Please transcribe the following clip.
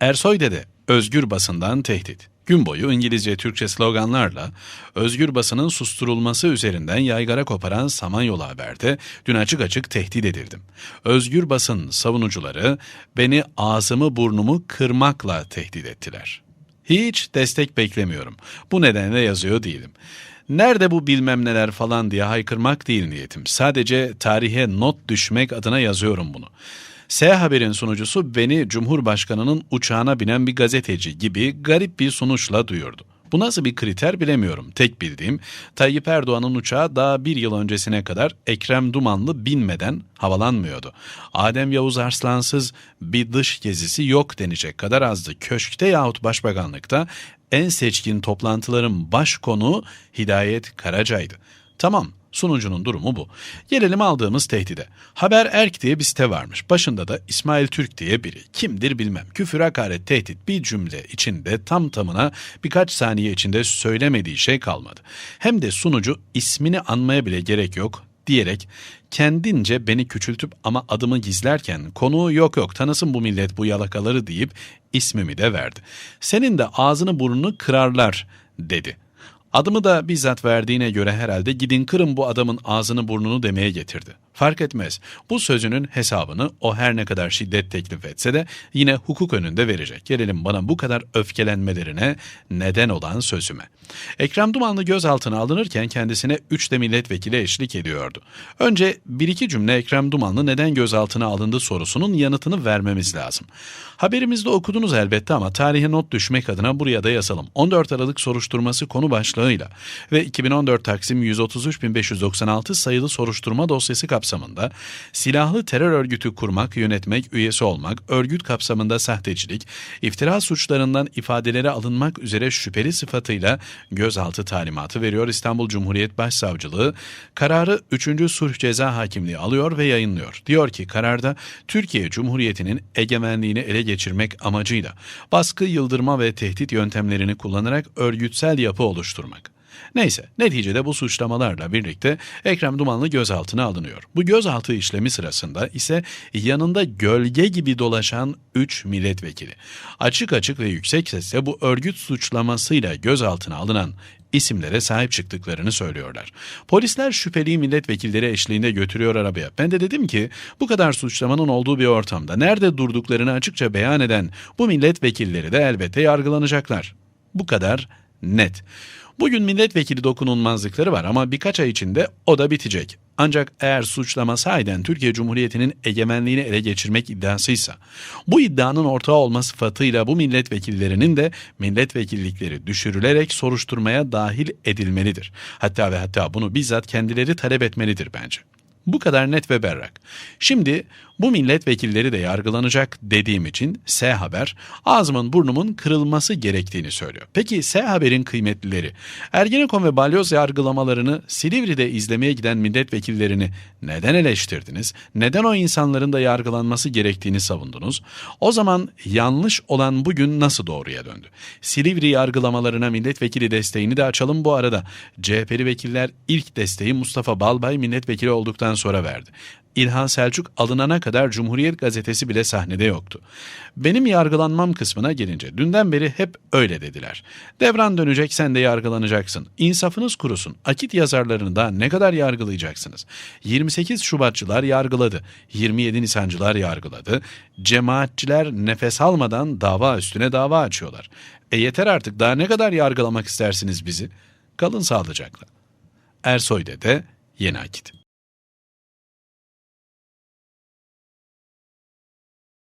Ersoy Dede, özgür basından tehdit. Gün boyu İngilizce Türkçe sloganlarla özgür basının susturulması üzerinden yaygara koparan Samanyolu Haber'de dün açık açık tehdit edildim. Özgür basın savunucuları beni ağzımı burnumu kırmakla tehdit ettiler. Hiç destek beklemiyorum. Bu nedenle yazıyor değilim. Nerede bu bilmem neler falan diye haykırmak değil niyetim. Sadece tarihe not düşmek adına yazıyorum bunu. S Haber'in sunucusu beni Cumhurbaşkanı'nın uçağına binen bir gazeteci gibi garip bir sonuçla duyurdu. Bu nasıl bir kriter bilemiyorum. Tek bildiğim Tayyip Erdoğan'ın uçağı daha bir yıl öncesine kadar Ekrem Dumanlı binmeden havalanmıyordu. Adem Yavuz Arslansız bir dış gezisi yok denecek kadar azdı. Köşkte yahut başbakanlıkta en seçkin toplantıların baş konu Hidayet Karaca'ydı. Tamam Sunucunun durumu bu. Gelelim aldığımız tehdide. Haber Erk diye bir site varmış. Başında da İsmail Türk diye biri. Kimdir bilmem. Küfür, hakaret, tehdit bir cümle içinde tam tamına birkaç saniye içinde söylemediği şey kalmadı. Hem de sunucu ismini anmaya bile gerek yok diyerek kendince beni küçültüp ama adımı gizlerken konuğu yok yok tanısın bu millet bu yalakaları deyip ismimi de verdi. Senin de ağzını burnunu kırarlar dedi. Adımı da bizzat verdiğine göre herhalde gidin kırın bu adamın ağzını burnunu demeye getirdi. Fark etmez. Bu sözünün hesabını o her ne kadar şiddet teklif etse de yine hukuk önünde verecek. Gelelim bana bu kadar öfkelenmelerine neden olan sözüme. Ekrem Dumanlı gözaltına alınırken kendisine 3 de milletvekili eşlik ediyordu. Önce bir iki cümle Ekrem Dumanlı neden gözaltına alındı sorusunun yanıtını vermemiz lazım. Haberimizde okudunuz elbette ama tarihe not düşmek adına buraya da yazalım. 14 Aralık soruşturması konu başlığıyla ve 2014 Taksim 133.596 sayılı soruşturma dosyası kapsamında kapsamında silahlı terör örgütü kurmak, yönetmek, üyesi olmak, örgüt kapsamında sahtecilik, iftira suçlarından ifadeleri alınmak üzere şüpheli sıfatıyla gözaltı talimatı veriyor İstanbul Cumhuriyet Başsavcılığı. Kararı 3. Sulh Ceza Hakimliği alıyor ve yayınlıyor. Diyor ki kararda Türkiye Cumhuriyeti'nin egemenliğini ele geçirmek amacıyla baskı, yıldırma ve tehdit yöntemlerini kullanarak örgütsel yapı oluşturmak. Neyse neticede bu suçlamalarla birlikte Ekrem Dumanlı gözaltına alınıyor. Bu gözaltı işlemi sırasında ise yanında gölge gibi dolaşan 3 milletvekili. Açık açık ve yüksek sesle bu örgüt suçlamasıyla gözaltına alınan isimlere sahip çıktıklarını söylüyorlar. Polisler şüpheli milletvekilleri eşliğinde götürüyor arabaya. Ben de dedim ki bu kadar suçlamanın olduğu bir ortamda nerede durduklarını açıkça beyan eden bu milletvekilleri de elbette yargılanacaklar. Bu kadar net. Bugün milletvekili dokunulmazlıkları var ama birkaç ay içinde o da bitecek. Ancak eğer suçlama sahiden Türkiye Cumhuriyeti'nin egemenliğini ele geçirmek iddiasıysa, bu iddianın ortağı olma sıfatıyla bu milletvekillerinin de milletvekillikleri düşürülerek soruşturmaya dahil edilmelidir. Hatta ve hatta bunu bizzat kendileri talep etmelidir bence. Bu kadar net ve berrak. Şimdi bu milletvekilleri de yargılanacak dediğim için S Haber ağzımın burnumun kırılması gerektiğini söylüyor. Peki S Haber'in kıymetlileri Ergenekon ve Balyoz yargılamalarını Silivri'de izlemeye giden milletvekillerini neden eleştirdiniz? Neden o insanların da yargılanması gerektiğini savundunuz? O zaman yanlış olan bugün nasıl doğruya döndü? Silivri yargılamalarına milletvekili desteğini de açalım bu arada. CHP'li vekiller ilk desteği Mustafa Balbay milletvekili olduktan sonra verdi. İlhan Selçuk alınana kadar Cumhuriyet gazetesi bile sahnede yoktu. Benim yargılanmam kısmına gelince dünden beri hep öyle dediler. Devran dönecek sen de yargılanacaksın. İnsafınız kurusun. Akit yazarlarını da ne kadar yargılayacaksınız? 28 Şubatçılar yargıladı. 27 Nisancılar yargıladı. Cemaatçiler nefes almadan dava üstüne dava açıyorlar. E yeter artık daha ne kadar yargılamak istersiniz bizi? Kalın sağlıcakla. Ersoy Dede Yeni Akit